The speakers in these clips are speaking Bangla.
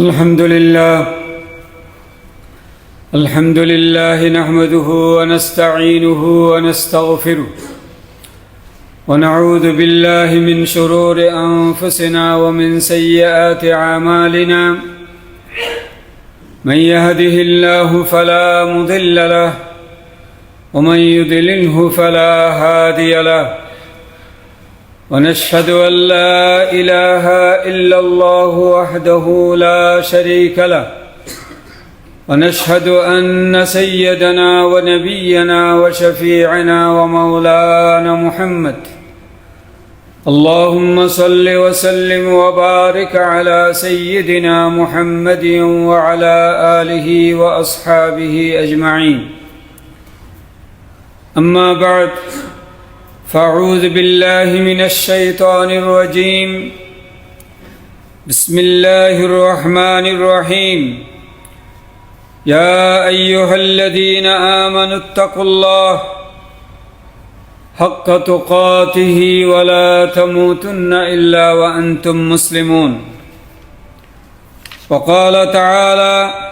الحمد لله. الحمد لله نحمده ونستعينه ونستغفره. ونعوذ بالله من شرور أنفسنا ومن سيئات أعمالنا. من يهده الله فلا مضل له ومن يضلله فلا هادي له. ونشهد أن لا إله إلا الله وحده لا شريك له. ونشهد أن سيدنا ونبينا وشفيعنا ومولانا محمد. اللهم صل وسلم وبارك على سيدنا محمد وعلى آله وأصحابه أجمعين. أما بعد فأعوذ بالله من الشيطان الرجيم. بسم الله الرحمن الرحيم. يا أيها الذين آمنوا اتقوا الله حق تقاته ولا تموتن إلا وأنتم مسلمون. وقال تعالى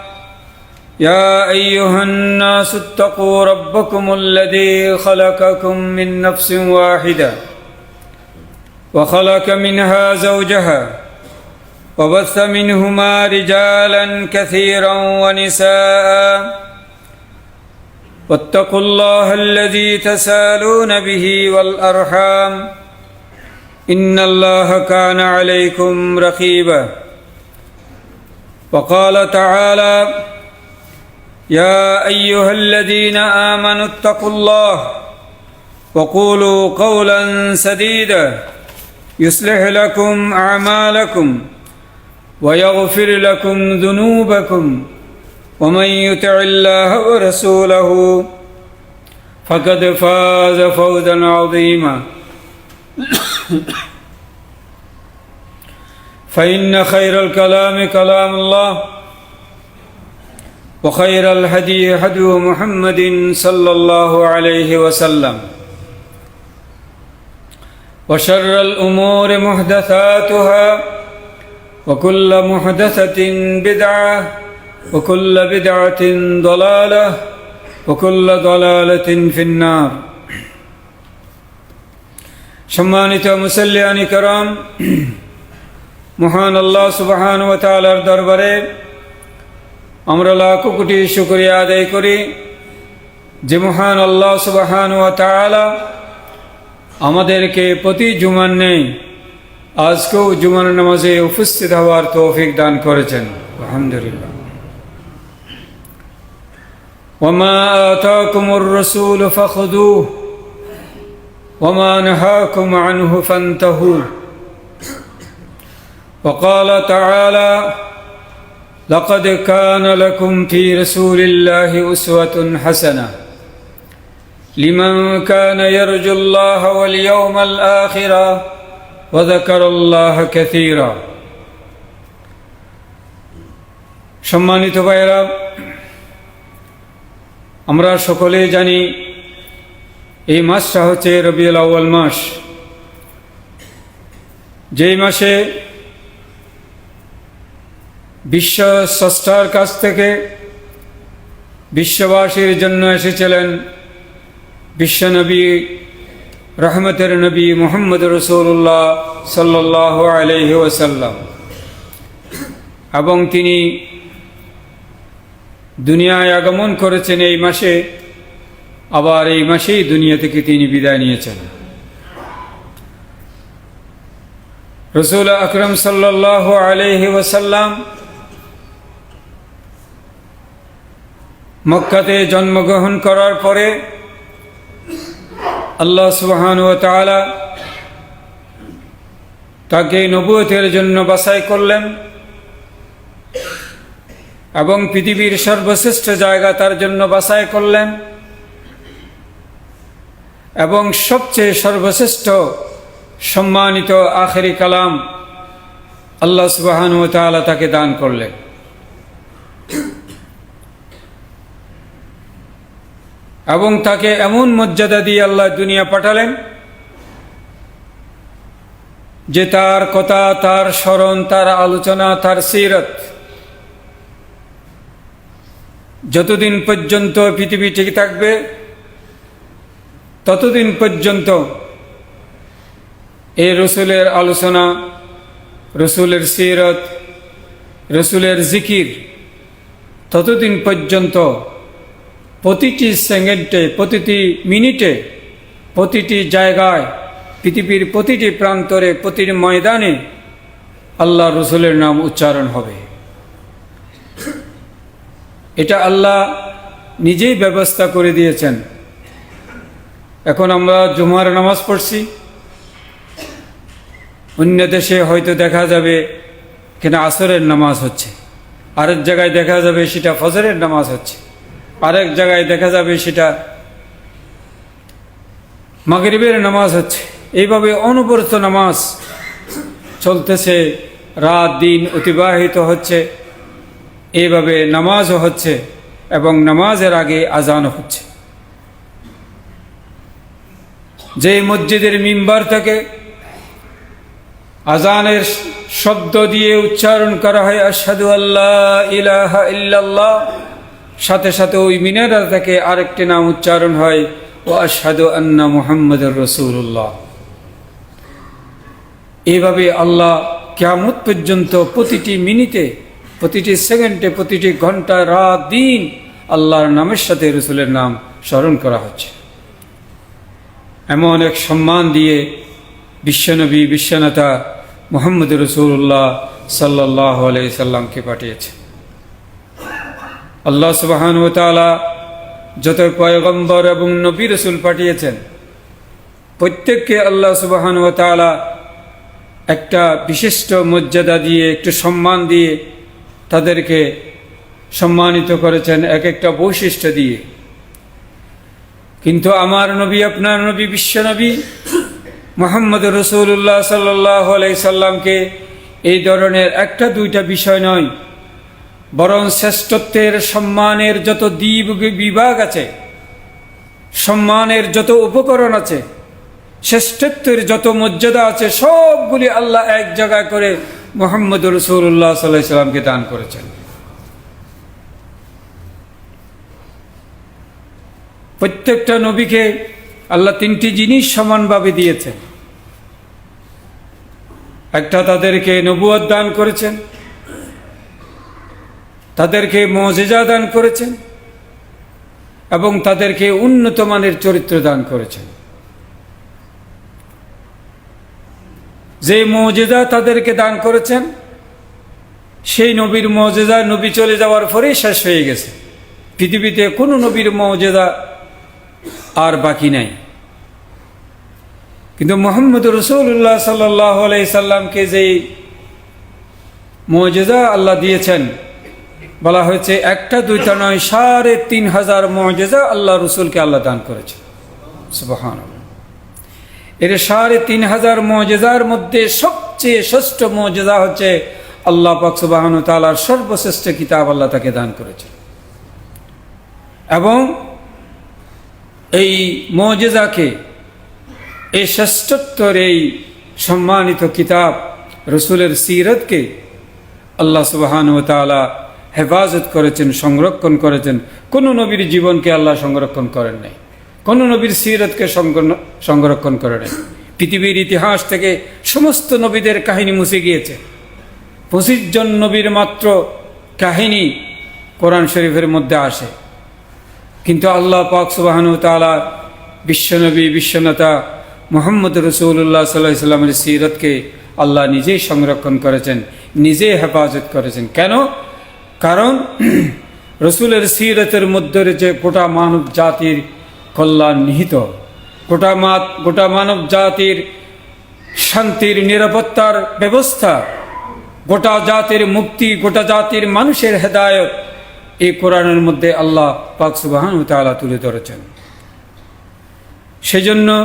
يا أيها الناس اتقوا ربكم الذي خلقكم من نفس واحدة وخلق منها زوجها وبث منهما رجالا كثيرا ونساء واتقوا الله الذي تسالون به والأرحام إن الله كان عليكم رقيبا وقال تعالى يا أيها الذين آمنوا اتقوا الله وقولوا قولا سديدا يصلح لكم أعمالكم ويغفر لكم ذنوبكم ومن يطع الله ورسوله فقد فاز فوزا عظيما فإن خير الكلام كلام الله وخير الهدي هدي محمد صلى الله عليه وسلم وشر الامور محدثاتها وكل محدثه بدعه وكل بدعه ضلاله وكل ضلاله في النار সম্মানিত মুসল্লিয়ানি کرام মহান আল্লাহ সুবহান ওয়া তাআলার দরবারে আমরা লাখ কোটি শুকরিয়া আদায় করি যে মহান আল্লাহ সুবাহান ও তালা আমাদেরকে প্রতি জুমান নেই আজকেও জুমান নামাজে উপস্থিত হওয়ার তৌফিক দান করেছেন আলহামদুলিল্লাহ وما آتاكم الرسول فخذوه وما نهاكم عنه فانتهوا وقال تعالى لقد كان لكم في رسول الله أسوة حسنة لمن كان يرجو الله واليوم الآخر وذكر الله كثيرا সম্মানিত ভাইয়েরা আমরা সকলেই জানি এই মাসটা হচ্ছে রবিউল আউ্য়াল মাস যেই মাসে বিশ্ব স্রষ্টার কাছ থেকে বিশ্ববাসীর জন্য এসেছিলেন বিশ্বনবী রহমতের নবী মোহাম্মদ রসুল্লাহ সাল্লাহ আলহি ওসাল্লাম এবং তিনি দুনিয়ায় আগমন করেছেন এই মাসে, আবার এই মাসেই দুনিয়া থেকে তিনি বিদায় নিয়েছেন। রসুল আকরম সাল্লাহ আলহি ওসাল্লাম মক্কাতে জন্মগ্রহণ করার পরে আল্লাহ সুবহান ও তালা তাকে নবুয়তের জন্য বাছাই করলেন এবং পৃথিবীর সর্বশ্রেষ্ঠ জায়গা তার জন্য বাছাই করলেন এবং সবচেয়ে সর্বশ্রেষ্ঠ সম্মানিত আখেরি কালাম আল্লাহ সুবাহান তালা তাকে দান করলেন। এবং তাকে এমন মর্যাদা দিয়ে আল্লাহ দুনিয়া পাঠালেন যে তার কথা, তার স্মরণ, তার আলোচনা, তার সিরত যতদিন পর্যন্ত পৃথিবী ঠিক থাকবে, ততদিন পর্যন্ত এই রসুলের আলোচনা, রসুলের সিরত, রসুলের জিকির, ততদিন পর্যন্ত প্রতিটি সেকেন্ডে, প্রতিটি মিনিটে, প্রতিটি জায়গায়, পৃথিবীর প্রতিটি প্রান্তরে, প্রতিটি ময়দানে আল্লাহ রসুলের নাম উচ্চারণ হবে। এটা আল্লাহ নিজেই ব্যবস্থা করে দিয়েছেন। এখন আমরা জুমার নামাজ পড়ছি। অন্য দেশে হয়তো দেখা যাবে কিনা আসরের নামাজ হচ্ছে। আরেক জায়গায় দেখা যাবে সেটা ফজরের নামাজ হচ্ছে। আরেক জায়গায় দেখা যাবে সেটা মাগরিবের নামাজ হচ্ছে। এইভাবে অনবরত নামাজ চলতেছে, রাত দিন অতিবাহিত হচ্ছে, এইভাবে নামাজও হচ্ছে এবং নামাজের আগে আজানও হচ্ছে। যে মসজিদের মিম্বার থেকে আজানের শব্দ দিয়ে উচ্চারণ করা হয় আসাদু আল্লাহ ইলাহা ইল্লাল্লাহ। সাথে সাথে ওই মিনারা থেকে আরেকটি নাম উচ্চারণ হয়, ও আসাদু আন্না মুহাম্মদ রসুল্লাহ এইভাবে আল্লাহ কেমত পর্যন্ত প্রতিটি মিনিটে, প্রতিটি সেকেন্ডে, প্রতিটি ঘণ্টা, রাত, দিন আল্লাহর নামের সাথে রসুলের নাম স্মরণ করা হচ্ছে। এমন এক সম্মান দিয়ে বিশ্বনবী, বিশ্বনেতা মোহাম্মদ রসুল্লাহ সাল্লাহ আলাই সাল্লামকে পাঠিয়েছে আল্লাহ সুবাহান ও তালা যত পয়গম্বর এবং নবী রসুল পাঠিয়েছেন, প্রত্যেককে আল্লাহ সুবাহান ও তালা একটা বিশিষ্ট মর্যাদা দিয়ে, একটু সম্মান দিয়ে তাদেরকে সম্মানিত করেছেন এক একটা বৈশিষ্ট্য দিয়ে। কিন্তু আমার নবী, আপনার নবী বিশ্বনবী মোহাম্মদ রসুল্লাহ সাল্লাহ সাল্লামকে এই ধরনের একটা দুইটা বিষয় নয় বরং শ্রেষ্ঠত্বের সম্মানের যত দ্বীপ বিভাগ আছে, সম্মানের যত উপকরণ আছে, শ্রেষ্ঠত্বের যত মর্যাদা আছে, সবগুলি আল্লাহ এক জায়গায় করে মোহাম্মদ রসুল্লাহ সাল্লাহ সাল্লামকে দান করেছেন। প্রত্যেকটা নবীকে আল্লাহ তিনটি জিনিস সমানভাবে দিয়েছেন। একটা তাদেরকে নবুয়াদ দান করেছেন। তাদেরকে মজেজা দান করেছেন এবং তাদেরকে উন্নত মানের চরিত্র দান করেছেন। যে মজেজা তাদেরকে দান করেছেন, সেই নবীর মজেজা নবী চলে যাওয়ার পরেই শেষ হয়ে গেছে। পৃথিবীতে কোনো নবীর মজেদা আর বাকি নাই। কিন্তু মোহাম্মদ রসুল্লাহ সাল্লাহ সাল্লামকে যেই মজেজা আল্লাহ দিয়েছেন বলা হয়েছে, একটা, দুইটা নয়, সাড়ে তিন হাজার মজেজা আল্লাহ রসুলকে আল্লাহ দান করেছে। সুবাহান এর সাড়ে তিন হাজার মজেজার মধ্যে সবচেয়ে ষষ্ঠ মজেজা হচ্ছে আল্লাহ পাকসুবাহন তালার সর্বশ্রেষ্ঠ কিতাব আল্লাহ তাকে দান করেছে। এবং এই মজেজাকে এই শ্রেষ্ঠত্বর এই সম্মানিত কিতাব রসুলের সিরতকে আল্লাহ সুবাহান তালা হেফাজত করেছেন, সংরক্ষণ করেছেন, কোন নবীর জীবনকে আল্লাহ সংরক্ষণ করেন নাই। কোন নবীর সিরতকে সংরক্ষণ করে নাই। পৃথিবীর ইতিহাস থেকে সমস্ত নবীদের কাহিনী মুছে গিয়েছে। পঁচিশ জন নবীর মাত্র কাহিনী কোরআন শরীফের মধ্যে আসে। কিন্তু আল্লাহ পাক সুবাহানু তালা বিশ্বনবী, বিশ্বনেতা মোহাম্মদ রসুল্লাহ সাল্লাহ সাল্লামের সিরতকে আল্লাহ নিজেই সংরক্ষণ করেছেন, নিজেই হেফাজত করেছেন। কেন? কারণ রসুলের সিরতের মধ্যে যে গোটা মানব জাতির কল্যাণ নিহিত, গোটা মা, গোটা মানব জাতির শান্তির নিরাপত্তার ব্যবস্থা, গোটা জাতির মুক্তি, গোটা জাতির মানুষের হেদায়ত এই কোরআনের মধ্যে আল্লাহ পাক সুবাহান তালা তুলে ধরেছেন। সেজন্য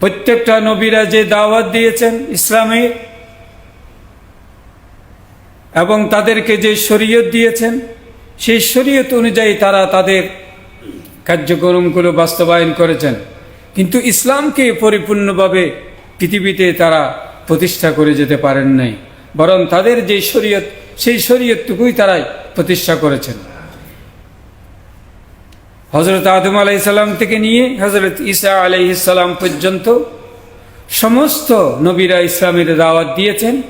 প্রত্যেকটা নবীরা যে দাওয়াত দিয়েছেন ইসলামের এবং তাদেরকে যে শরীয়ত দিয়েছেন, সেই শরীয়ত অনুযায়ী তারা তাদের কার্যক্রমগুলো বাস্তবায়ন করেছেন। কিন্তু ইসলামকে পরিপূর্ণভাবে পৃথিবীতে তারা প্রতিষ্ঠা করে যেতে পারেন নাই। বরং তাদের যে শরীয়ত, সেই শরীয়তটুকুই তারাই প্রতিষ্ঠা করেছেন। হজরত আদম আলাইসাল্লাম থেকে নিয়ে হজরত ঈসা আলাইসাল্লাম পর্যন্ত সমস্ত নবীরা ইসলামের দাওয়াত দিয়েছেন।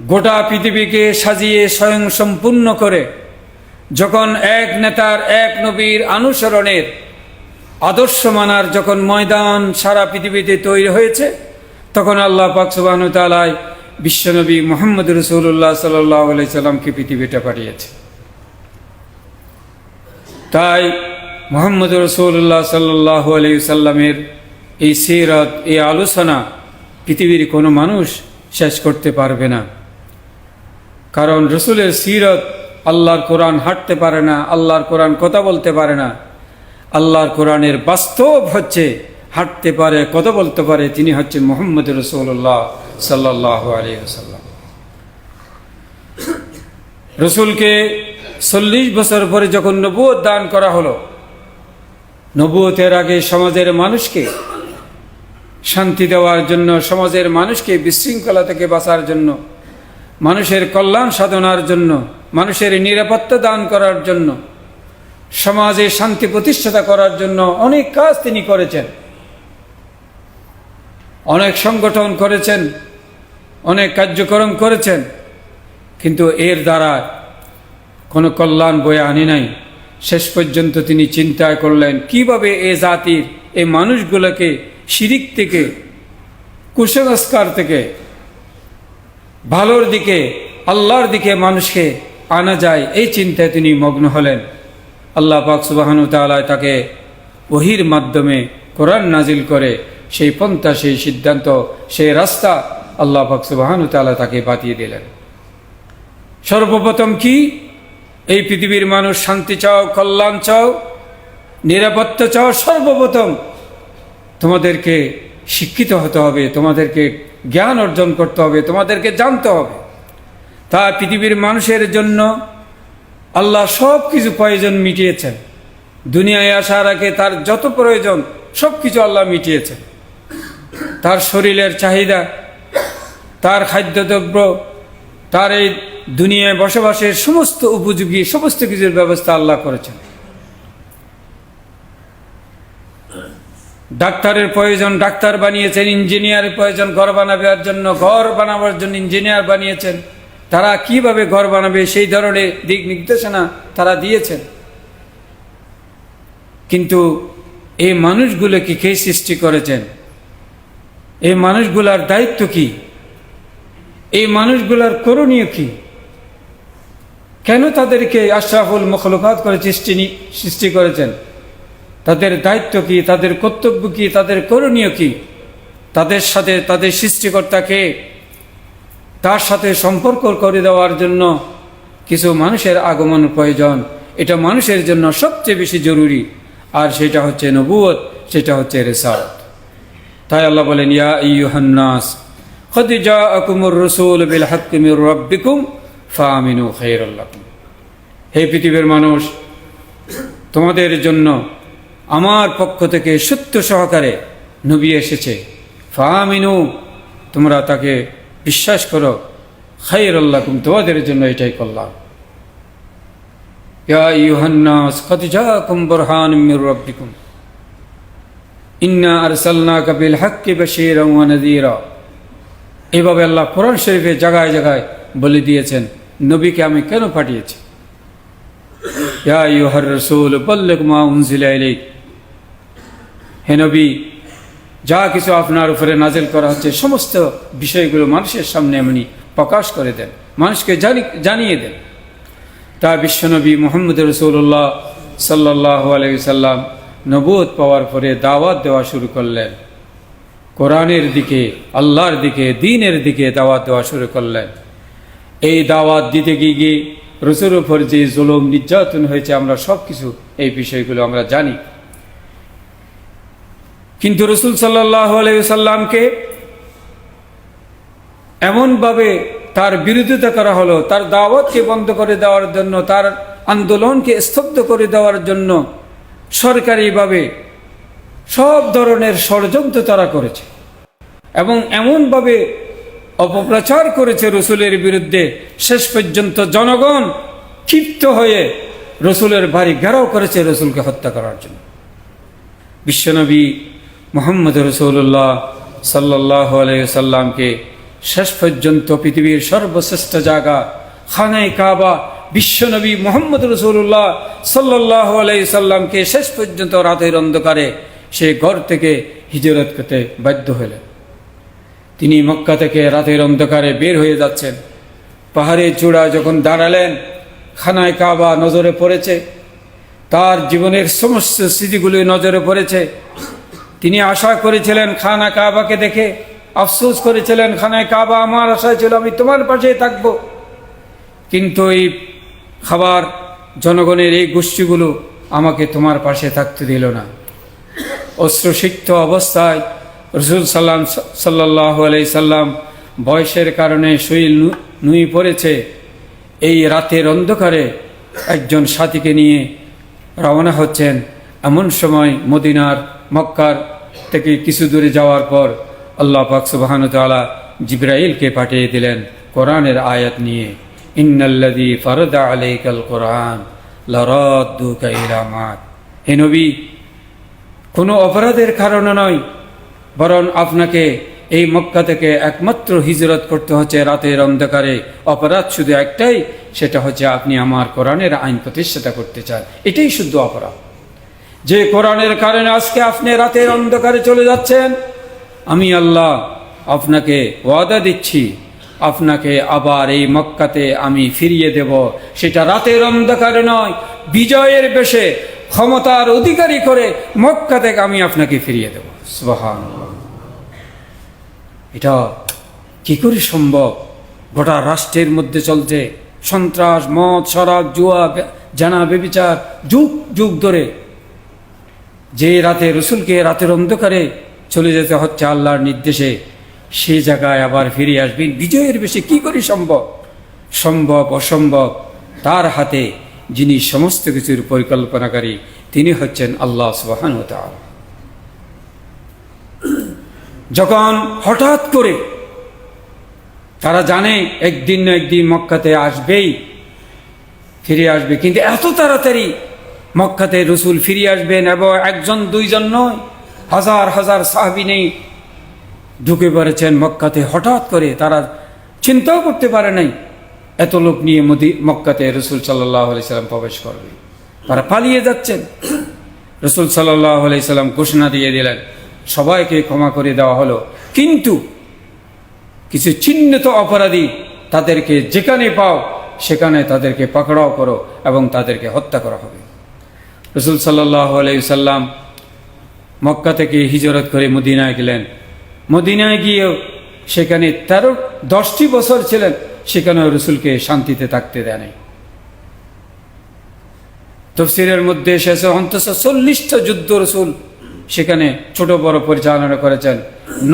গোটা পৃথিবীকে সাজিয়ে স্বয়ং সম্পূর্ণ করে যখন এক নেতার এক নবীর অনুসরণের আদর্শ মানার যখন ময়দান সারা পৃথিবীতে তৈরি হয়েছে, তখন আল্লাহ পাক তালায় বিশ্বনবী মোহাম্মদ রসুল্লাহ সাল্লাহ পৃথিবীটা পাঠিয়েছে। তাই মোহাম্মদ রসুল্লাহ সাল্লাহ সাল্লামের এই সিরত, এই আলোচনা পৃথিবীর কোনো মানুষ শেষ করতে পারবে না। কারণ রসুলের সিরত আল্লাহর কোরআন হাঁটতে পারে না, আল্লাহর কোরআন কথা বলতে পারে না। আল্লাহর কোরআনের বাস্তব হচ্ছে হাঁটতে পারে, কথা বলতে পারে, তিনি হচ্ছেন মোহাম্মদ রসুল্লাহ সাল্লাহ আলী সাল্লাম রসুলকে চল্লিশ বছর পরে যখন নবুয়ত দান করা হলো, নবুয়তের আগে সমাজের মানুষকে শান্তি দেওয়ার জন্য, সমাজের মানুষকে বিশৃঙ্খলা থেকে বাঁচার জন্য মানুষের কল্যাণ সাধনার জন্য, মানুষের নিরাপত্তা দান করার জন্য, সমাজে শান্তি প্রতিষ্ঠাতা করার জন্য অনেক কাজ তিনি করেছেন। অনেক সংগঠন করেছেন, অনেক কার্যক্রম করেছেন, কিন্তু এর দ্বারা কোনো কল্যাণ বয়ে আনি নাই। শেষ পর্যন্ত তিনি চিন্তা করলেন, কীভাবে এ জাতির এই মানুষগুলোকে শিরিক থেকে, কুসংস্কার থেকে ভালোর দিকে, আল্লাহর দিকে মানুষকে আনা যায়, এই চিন্তায় তিনি মগ্ন হলেন। আল্লাহ পাক সুবাহানু তালায় তাকে ওহির মাধ্যমে কোরআন নাজিল করে সেই পন্থা, সেই সিদ্ধান্ত, সেই রাস্তা আল্লাহ পাক সুবাহানু তালা তাকে বাতিয়ে দিলেন। সর্বপ্রথম কি? এই পৃথিবীর মানুষ শান্তি চাও, কল্যাণ চাও, নিরাপত্তা চাও, সর্বপ্রথম তোমাদেরকে শিক্ষিত হতে হবে, তোমাদেরকে জ্ঞান অর্জন করতে হবে, তোমাদেরকে জানতে হবে। তা পৃথিবীর মানুষের জন্য আল্লাহ সব কিছু প্রয়োজন মিটিয়েছেন। দুনিয়ায় আসার আগে তার যত প্রয়োজন, সব কিছু আল্লাহ মিটিয়েছেন। তার শরীরের চাহিদা, তার খাদ্যদ্রব্য, তার এই দুনিয়ায় বসবাসের সমস্ত উপযোগী, সমস্ত কিছুর ব্যবস্থা আল্লাহ করেছেন। ডাক্তারের প্রয়োজন ডাক্তার বানিয়েছেন, ইঞ্জিনিয়ারের প্রয়োজন ঘর বানাবার জন্য, ঘর বানাবার জন্য ইঞ্জিনিয়ার বানিয়েছেন। তারা কীভাবে ঘর বানাবে সেই ধরনের দিক নির্দেশনা তারা দিয়েছেন। কিন্তু এই মানুষগুলোকে কে সৃষ্টি করেছেন? এই মানুষগুলার দায়িত্ব কি? এই মানুষগুলার করণীয় কি? কেন তাদেরকে আশরাফুল মখলুকাত করে সৃষ্টি সৃষ্টি করেছেন? তাদের দায়িত্ব কি, তাদের কর্তব্য কি, তাদের করণীয় কি? তাদের সাথে, তাদের সৃষ্টিকর্তাকে তার সাথে সম্পর্ক করে দেওয়ার জন্য কিছু মানুষের আগমন প্রয়োজন। এটা মানুষের জন্য সবচেয়ে বেশি জরুরি। আর সেটা হচ্ছে নবুয়ত, সেটা হচ্ছে রেসালত। তাই আল্লাহ বলেন, ইয়া ইউহান্নাস খদিজা আকুমুর রসুল বিল হাকিমির রব্বিকুম ফামিনু খৈরুল্লাকুম হে পৃথিবীর মানুষ, তোমাদের জন্য আমার পক্ষ থেকে সত্য সহকারে নবী এসেছে। ফামিনু তোমরা তাকে বিশ্বাস করো। খাইর আল্লাহকুম তোমাদের জন্য এটাই করলাম। ইয়া ইউহান্নাস রাব্বিকুম। ইন্না হাক্কি ওয়া এভাবে আল্লাহ কোরআন শরীফে জায়গায় জায়গায় বলে দিয়েছেন, নবীকে আমি কেন পাঠিয়েছি? ইয়া ইউহার রসুল বল্লেক মা উনজিলা ইলাইক। হে নবী, যা কিছু আপনার উপরে নাজেল করা হচ্ছে, সমস্ত বিষয়গুলো মানুষের সামনে এমনি প্রকাশ করে দেন, মানুষকে জানি, জানিয়ে দেন। তা বিশ্বনবী মোহাম্মদ রসুল্লাহ সাল্লাহ আলাইসাল্লাম নবুদ পাওয়ার পরে দাওয়াত দেওয়া শুরু করলেন। কোরআনের দিকে, আল্লাহর দিকে, দিনের দিকে দাওয়াত দেওয়া শুরু করলেন। এই দাওয়াত দিতে গিয়ে গিয়ে রসুর উপর যে জুলুম, নির্যাতন হয়েছে, আমরা সব কিছু এই বিষয়গুলো আমরা জানি। কিন্তু রসুল সাল্লাহ আলাইসাল্লামকে এমনভাবে তার বিরোধিতা করা হলো, তার দাওয়াতকে বন্ধ করে দেওয়ার জন্য, তার আন্দোলনকে স্তব্ধ করে দেওয়ার জন্য সরকারিভাবে সব ধরনের ষড়যন্ত্র তারা করেছে এবং এমনভাবে অপপ্রচার করেছে রসুলের বিরুদ্ধে। শেষ পর্যন্ত জনগণ ক্ষিপ্ত হয়ে রসুলের বাড়ি ঘেরাও করেছে রসুলকে হত্যা করার জন্য। বিশ্বনবী মোহাম্মদ রসুল্লাহ সাল্লাহ আলাইসাল্লামকে শেষ পর্যন্ত পৃথিবীর সর্বশ্রেষ্ঠ জায়গা খানাই কাবা বিশ্বনবী মোহাম্মদ রসুল্লাহ সাল্লাহ আলাইসাল্লামকে শেষ পর্যন্ত রাতের অন্ধকারে সে ঘর থেকে হিজরত করতে বাধ্য হলেন। তিনি মক্কা থেকে রাতের অন্ধকারে বের হয়ে যাচ্ছেন। পাহাড়ের চূড়া যখন দাঁড়ালেন খানায় কাবা নজরে পড়েছে। তার জীবনের সমস্ত স্মৃতিগুলি নজরে পড়েছে। তিনি আশা করেছিলেন খানা কাবাকে দেখে, আফসোস করেছিলেন খানায় কাবা আমার আশা ছিল, আমি তোমার পাশেই থাকব। কিন্তু এই খাবার জনগণের এই গোষ্ঠীগুলো আমাকে তোমার পাশে থাকতে দিল না। অশ্রুসিক্ত অবস্থায় রসুল সাল্লাম সাল্লাহ আলাই সাল্লাম বয়সের কারণে নু- নুই পড়েছে। এই রাতের অন্ধকারে একজন সাথীকে নিয়ে রওনা হচ্ছেন। এমন সময় মদিনার, মক্কার থেকে কিছু দূরে যাওয়ার পর আল্লাহ পাক সুবাহান তালা জিব্রাইলকে পাঠিয়ে দিলেন কোরআনের আয়াত নিয়ে। ইন্নাল্লাদি ফারদা আলাইকাল কোরআন হে নবী, কোনো অপরাধের কারণে নয়, বরং আপনাকে এই মক্কা থেকে একমাত্র হিজরত করতে হচ্ছে রাতের অন্ধকারে। অপরাধ শুধু একটাই, সেটা হচ্ছে আপনি আমার কোরআনের আইন প্রতিষ্ঠাতা করতে চান। এটাই শুদ্ধ অপরাধ। যে কোরআনের কারণে আজকে আপনি রাতের অন্ধকারে চলে যাচ্ছেন, আমি আল্লাহ আপনাকে ওয়াদা দিচ্ছি, আপনাকে আবার এই মক্কাতে আমি ফিরিয়ে দেব। সেটা রাতের অন্ধকারে নয়, বিজয়ের বেশে ক্ষমতার অধিকারী করে মক্কা থেকে আমি আপনাকে ফিরিয়ে দেব। সুবহান এটা কি করে সম্ভব? গোটা রাষ্ট্রের মধ্যে চলছে সন্ত্রাস, মদ, শরাব, জুয়া জানা, বেবিচার, যুগ যুগ ধরে যে রাতে রসুলকে রাতের অন্ধকারে চলে যেতে হচ্ছে আল্লাহর নির্দেশে, সে জায়গায় আবার ফিরে আসবেন বিজয়ের বেশি কি করে সম্ভব? সম্ভব, অসম্ভব? তার হাতে যিনি সমস্ত কিছুর পরিকল্পনাকারী, তিনি হচ্ছেন আল্লাহ সুবাহান যখন হঠাৎ করে তারা জানে একদিন না একদিন মক্কাতে আসবেই, ফিরে আসবে, কিন্তু এত তাড়াতাড়ি মক্কাতে রসুল ফিরে আসবেন এবং একজন, দুইজন নয়, হাজার হাজার সাহাবি নেই। ঢুকে পড়েছেন মক্কাতে। হঠাৎ করে তারা চিন্তাও করতে পারে নাই, এত লোক নিয়ে মোদি, মক্কাতে রসুল সাল্লাহ সাল্লাম প্রবেশ করবে। তারা পালিয়ে যাচ্ছেন। রসুল সাল্লাহ সাল্লাম ঘোষণা দিয়ে দিলেন, সবাইকে ক্ষমা করে দেওয়া হলো। কিন্তু কিছু চিহ্নিত অপরাধী তাদেরকে যেখানে পাও, সেখানে তাদেরকে পাকড়াও করো এবং তাদেরকে হত্যা করা হবে। রসুল সাল্লাহ সাল্লাম মক্কা থেকে হিজরত করে মদিনায় গেলেন। মদিনায় গিয়েও সেখানে তেরো, দশটি বছর ছিলেন, সেখানেও রসুলকে শান্তিতে থাকতে দেয় তফসিরের মধ্যে এসেছে, অন্তত চল্লিশটা যুদ্ধ রসুল সেখানে ছোট বড় পরিচালনা করেছেন।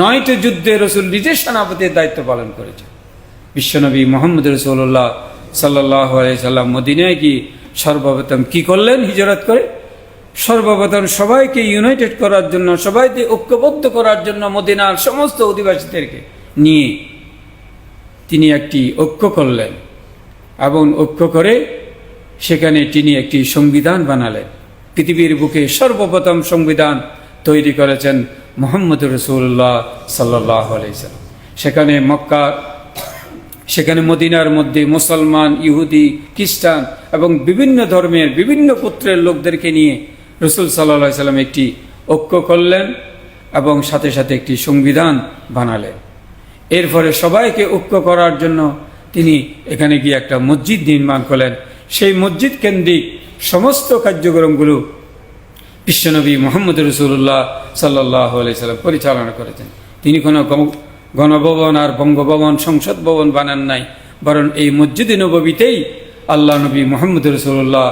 নয়টি যুদ্ধে রসুল নিজের সেনাপতির দায়িত্ব পালন করেছেন। বিশ্বনবী মোহাম্মদ রসুল্লাহ সাল্লাহ সাল্লাম মদিনায় কি সর্বপ্রথম কি করলেন? হিজরত করে সর্বপ্রথম সবাইকে ইউনাইটেড করার জন্য, সবাইকে ঐক্যবদ্ধ করার জন্য মদিনার সমস্ত অধিবাসীদেরকে নিয়ে তিনি একটি ঐক্য করলেন এবং ঐক্য করে সেখানে তিনি একটি সংবিধান বানালেন। পৃথিবীর বুকে সর্বপ্রথম সংবিধান তৈরি করেছেন মোহাম্মদ রসুল্লাহ সাল্লাহ সেখানে মক্কা সেখানে মদিনার মধ্যে মুসলমান, ইহুদি, খ্রিস্টান এবং বিভিন্ন ধর্মের বিভিন্ন পুত্রের লোকদেরকে নিয়ে রসুল সাল্লাহ সাল্লাম একটি ঐক্য করলেন এবং সাথে সাথে একটি সংবিধান বানালেন। এরপরে সবাইকে ঐক্য করার জন্য তিনি এখানে গিয়ে একটা মসজিদ নির্মাণ করলেন। সেই মসজিদ কেন্দ্রিক সমস্ত কার্যক্রমগুলো বিশ্বনবী মোহাম্মদ রসুল্লাহ সাল্লাহ সাল্লাম পরিচালনা করেছেন। তিনি কোনো গণভবন আর বঙ্গভবন, সংসদ ভবন বানান নাই। বরং এই মসজিদে নবীতেই আল্লাহ নবী মোহাম্মদ রসুল্লাহ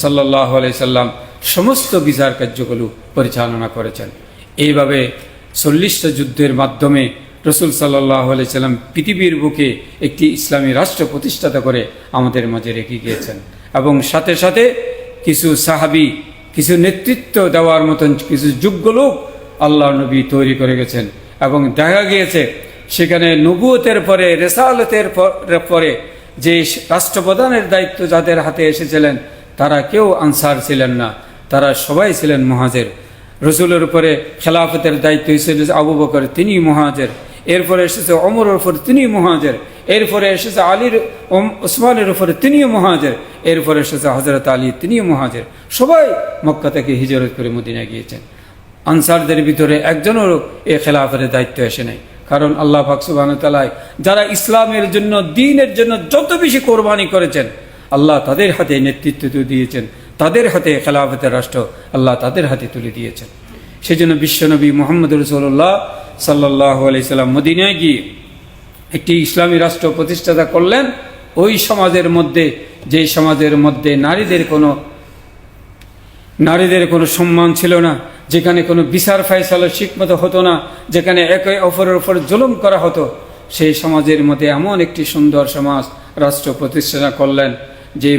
সাল্লাহ সাল্লাম সমস্ত বিচার কার্যগুলো পরিচালনা করেছেন। এইভাবে চল্লিশটা যুদ্ধের মাধ্যমে রসুল সাল্লাহ সাল্লাম পৃথিবীর বুকে একটি ইসলামী রাষ্ট্র প্রতিষ্ঠাতা করে আমাদের মাঝে রেখে গিয়েছেন। এবং সাথে সাথে কিছু সাহাবি, কিছু নেতৃত্ব দেওয়ার মতন কিছু যোগ্য লোক আল্লাহ নবী তৈরি করে গেছেন। এবং দেখা গিয়েছে, সেখানে নবুয়তের পরে, রেসালতের পরে যে রাষ্ট্রপ্রধানের দায়িত্ব যাদের হাতে এসেছিলেন, তারা কেউ আনসার ছিলেন না। তারা সবাই ছিলেন মহাজের। রসুলের উপরে খেলাফতের দায়িত্ব হিসেবে আবু বকর, তিনি মহাজের। এরপরে এসেছে অমরের উপর, তিনি মহাজের। এরপরে এসেছে আলীর ওসমানের উপরে তিনিও মহাজের। এরপরে এসেছে হজরত আলী তিনিও মহাজের। সবাই মক্কা থেকে হিজরত করে মদিনা গিয়েছেন। আনসারদের ভিতরে একজনেরও এ খেলাফের দায়িত্ব এসে নেই। কারণ আল্লাহ ফাকসুবান তালায় যারা ইসলামের জন্য, দিনের জন্য যত বেশি কোরবানি করেছেন, আল্লাহ তাদের হাতে নেতৃত্ব দিয়েছেন। তাদের হাতে খেলাফতের রাষ্ট্র আল্লাহ তাদের হাতে তুলে দিয়েছেন। সেজন্য বিশ্বনবী মোহাম্মদ রসুল্লাহ সাল্লাহ আলাইসাল্লাম মদিনায় গিয়ে একটি ইসলামী রাষ্ট্র প্রতিষ্ঠাতা করলেন। ওই সমাজের মধ্যে যে সমাজের মধ্যে নারীদের কোনো নারীদের কোনো সম্মান ছিল না যেখানে কোনো বিচার ফাইসালা ঠিকমতো হতো না, যেখানে একে অপরের ওপর জুলুম করা হতো, সেই সমাজের মধ্যে এমন একটি সুন্দর সমাজ রাষ্ট্র প্রতিষ্ঠা করলেন, যে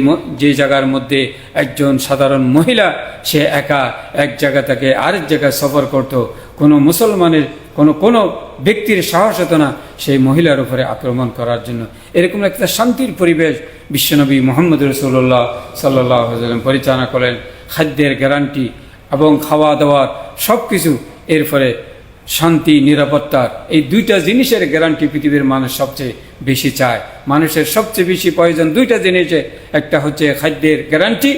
যে জায়গার মধ্যে একজন সাধারণ মহিলা, সে একা এক জায়গা থেকে আরেক জায়গায় সফর করত। কোনো মুসলমানের, কোনো কোনো ব্যক্তির সাহস হতো না সেই মহিলার উপরে আক্রমণ করার জন্য। এরকম একটা শান্তির পরিবেশ বিশ্বনবী মোহাম্মদ রসুল্লাহ সাল্লাহ পরিচালনা করেন খাদ্যের গ্যারান্টি এবং খাওয়া দাওয়ার সব কিছু এর ফলে শান্তি নিরাপত্তার এই দুইটা জিনিসের গ্যারান্টি পৃথিবীর মানুষ সবচেয়ে বেশি চায়। মানুষের সবচেয়ে বেশি প্রয়োজন দুইটা জিনিসে, একটা হচ্ছে খাদ্যের গ্যারান্টি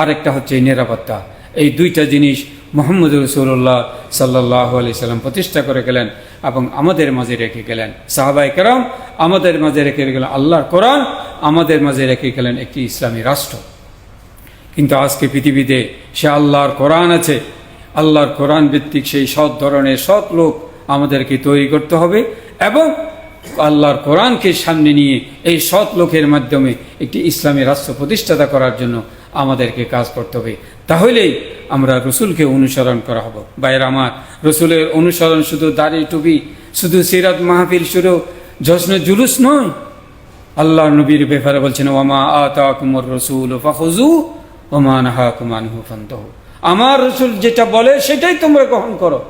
আর একটা হচ্ছে নিরাপত্তা। এই দুইটা জিনিস মোহাম্মদ রসুল্লাহ সাল্লাহ আলি সাল্লাম প্রতিষ্ঠা করে গেলেন এবং আমাদের মাঝে রেখে গেলেন। সাহাবাই কেরাম আমাদের মাঝে রেখে গেলেন আল্লাহর কোরআন, আমাদের মাঝে রেখে গেলেন একটি ইসলামী রাষ্ট্র। কিন্তু আজকে পৃথিবীতে সে আল্লাহর কোরআন আছে, আল্লাহর কোরআন ভিত্তিক সেই সৎ ধরনের সৎ লোক আমাদেরকে তৈরি করতে হবে এবং আল্লাহর কোরআনকে সামনে নিয়ে এই সৎ লোকের মাধ্যমে একটি ইসলামী রাষ্ট্র প্রতিষ্ঠাতা করার জন্য আমাদেরকে কাজ করতে হবে। তাহলেই আমরা রসুলকে অনুসরণ করা হব। বাইর আমার, রসুলের অনুসরণ শুধু দাড়ি টুপি, শুধু সিরাত মাহফিল শুরু জশ্ন জুলুস নয়। আল্লাহ নবীর ব্যাপারে বলছেন ওমা আতা কুমর রসুল ফাহুজু ওমা নাহা কুমানহু ফান্তহ। আমার রসুল যেটা বলে সেটাই তোমরা গ্রহণ করো।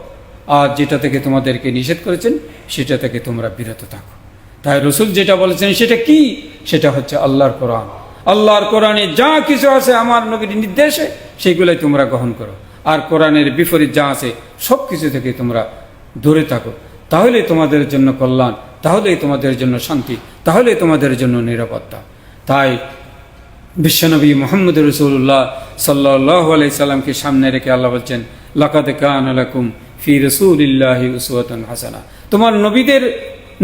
আর যেটা থেকে তোমাদেরকে নিষেধ করেছেন, সেটা থেকে তোমরা বিরত থাকো। তাই রসুল যেটা বলেছেন সেটা কি? সেটা হচ্ছে আল্লাহর কোরআন। আল্লাহর কোরআনে যা কিছু আছে, আমার নবীর নির্দেশে, সেগুলোই তোমরা গ্রহণ করো। আর কোরআনের বিপরীত যা আছে সব কিছু থেকে তোমরা দূরে থাকো। তাহলে তোমাদের জন্য কল্যাণ, তাহলেই তোমাদের জন্য শান্তি তাহলে তোমাদের জন্য নিরাপত্তা। তাই বিশ্বনবী মোহাম্মদ রসুল্লাহ সাল্লাহ আলাই সাল্লামকে সামনে রেখে আল্লাহ বলছেন, লাকাদ কান আলাকুম ফি রসুলিল্লাহি উসওয়াতুন হাসানা। তোমার নবীদের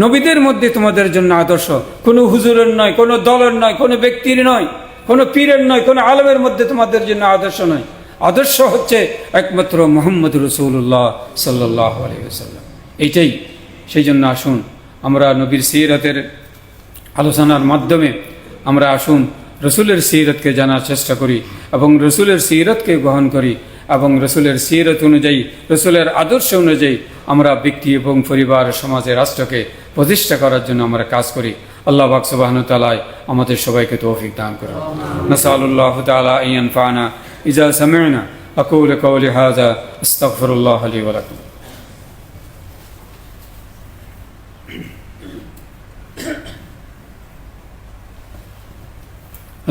নবীদের মধ্যে তোমাদের জন্য আদর্শ কোনো হুজুরের নয়, কোনো দলের নয়, কোনো ব্যক্তির নয়, কোনো পীরের নয়, কোনো আলমের মধ্যে তোমাদের জন্য আদর্শ নয়। আদর্শ হচ্ছে একমাত্র মোহাম্মদ রসুল্লাহ সাল্লাহ আলাইসাল্লাম এইটাই। সেই জন্য আসুন, আমরা নবীর সিরাতের আলোচনার মাধ্যমে আমরা আসুন রসুলের সিরতকে জানার চেষ্টা করি এবং রসুলের সিরতকে গ্রহণ করি এবং রসুলের সিরত অনুযায়ী রসুলের আদর্শ অনুযায়ী আমরা ব্যক্তি এবং পরিবার সমাজে রাষ্ট্রকে প্রতিষ্ঠা করার জন্য আমরা কাজ করি আল্লাহ বাকসবাহন তালায় আমাদের সবাইকে তৌফিক দান করুন নসাল্লাহ তালা ইয়ান ফানা ইজা সামিনা أقول قولي هذا استغفر الله لي ولكم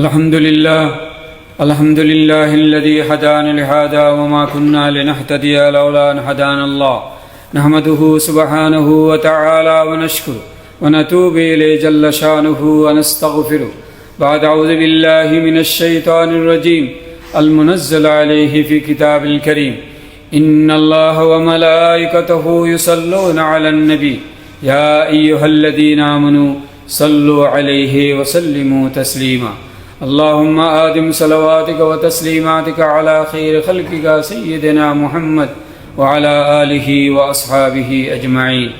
الحمد لله الحمد لله الذي هدانا لهذا وما كنا لنهتدي لولا أن هدانا الله. نحمده سبحانه وتعالى ونشكره ونتوب إليه جل شأنه ونستغفره. بعد أعوذ بالله من الشيطان الرجيم المنزل عليه في كتاب الكريم. إن الله وملائكته يصلون على النبي. يا أيها الذين آمنوا صلوا عليه وسلموا تسليما. اللهم آدم صلواتك وتسليماتك على خير خلقك سيدنا محمد وعلى آله وأصحابه أجمعين.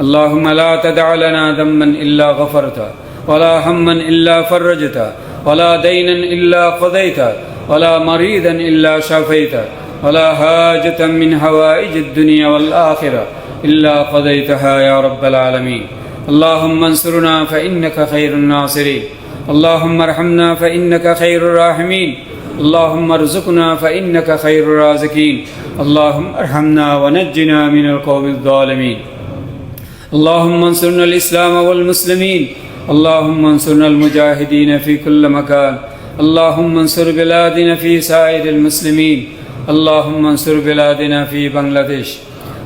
اللهم لا تدع لنا ذنبا إلا غفرته ولا هما إلا فرجته ولا دينا إلا قضيته ولا مريضا إلا شافيته ولا حاجة من هوائج الدنيا والآخرة إلا قضيتها يا رب العالمين. اللهم انصرنا فإنك خير الناصرين. اللهم ارحمنا فإنك خير الراحمين. اللهم ارزقنا فإنك خير الرازقين. اللهم ارحمنا ونجنا من القوم الظالمين. اللهم انصرنا الإسلام والمسلمين. اللهم انصرنا المجاهدين في كل مكان. اللهم انصر بلادنا في سائر المسلمين. اللهم انصر بلادنا في بنغلاديش.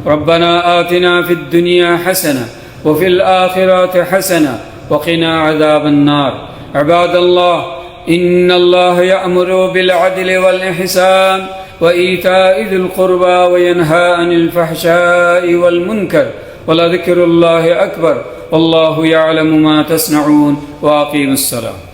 ربنا آتنا في الدنيا حسنة وفي الآخرة حسنة وقنا عذاب النار. عباد الله إن الله يأمر بالعدل والإحسان وإيتاء ذي القربى وينهى عن الفحشاء والمنكر ولذكر الله أكبر والله يعلم ما تصنعون وأقيموا الصلاة.